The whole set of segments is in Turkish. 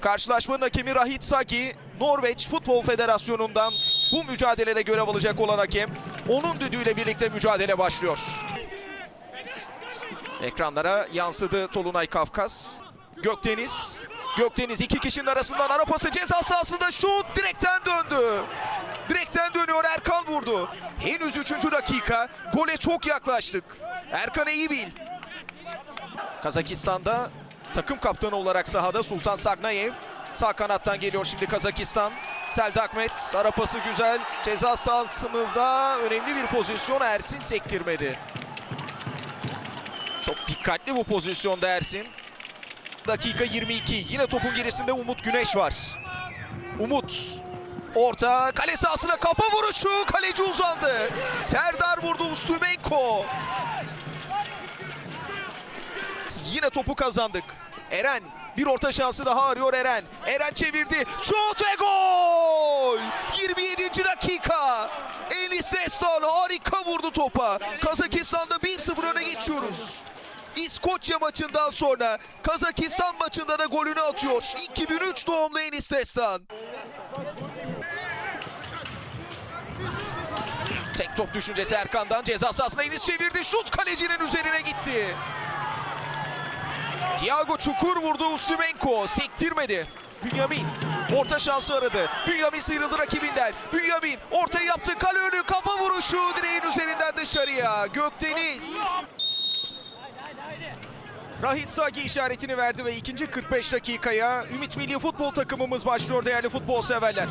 Karşılaşmanın hakemi Rahit Sagi, Norveç Futbol Federasyonu'ndan bu mücadelede görev alacak olan hakem. Onun düdüğüyle birlikte mücadele başlıyor. Ekranlara yansıdı Tolunay Kafkas. Gökdeniz. Gökdeniz iki kişinin arasından ara pası ceza sahasında şut direkten döndü. Direkten dönüyor Erkan vurdu. Henüz 3. dakika. Gole çok yaklaştık. Erkan Eyibil. Kazakistan'da takım kaptanı olarak sahada Sultan Sagnayev. Sağ kanattan geliyor şimdi Kazakistan. Selde Akmet. Ara pası güzel. Ceza sahasımızda önemli bir pozisyon Ersin sektirmedi. Çok dikkatli bu pozisyonda Ersin. Dakika 22. Yine topun gerisinde Umut Güneş var. Umut. Orta kale sahasına kafa vuruşu. Kaleci uzandı. Serdar vurdu Ustumenko. Yine topu kazandık. Eren bir orta şansı daha arıyor Eren. Eren çevirdi. Şut ve gol! 27. dakika. Enis Destan harika vurdu topa. Kazakistan'da 1-0 öne geçiyoruz. İskoçya maçından sonra Kazakistan maçında da golünü atıyor. 2003 doğumlu Enis Destan. Tek top düşüncesi Erkan'dan ceza sahasına Enis çevirdi. Şut kalecinin üzerine gitti. Thiago Çukur vurdu Ustumenko. Sektirmedi. Bünyamin orta şansı aradı. Bünyamin sıyrıldı rakibinden. Bünyamin ortayı yaptı. Kale önü kafa vuruşu direğin üzerinden dışarıya. Gökdeniz. Rahit Sagi işaretini verdi ve ikinci 45 dakikaya Ümit Milli Futbol takımımız başlıyor değerli futbol severler.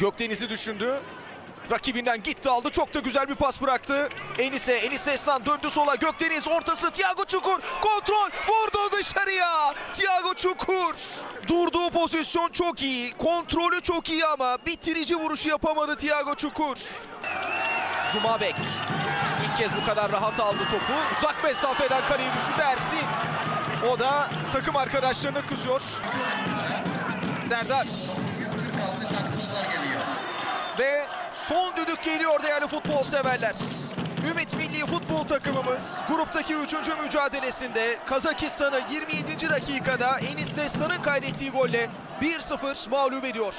Gökdeniz'i düşündü. Rakibinden gitti aldı. Çok da güzel bir pas bıraktı. Enis'e. Enis Destan döndü sola. Gökdeniz ortası. Thiago Çukur. Kontrol. Vurdu dışarıya. Thiago Çukur. Durduğu pozisyon çok iyi. Kontrolü çok iyi ama bitirici vuruşu yapamadı Thiago Çukur. Zumabek. İlk kez bu kadar rahat aldı topu. Uzak mesafeden kaleyi düşündü Ersin. O da takım arkadaşlarına kızıyor. Serdar. Ve son düdük geliyor değerli futbol severler. Ümit Milli Futbol takımımız gruptaki 3. mücadelesinde Kazakistan'ı 27. dakikada Enis Destan'ın kaydettiği golle 1-0 mağlup ediyor.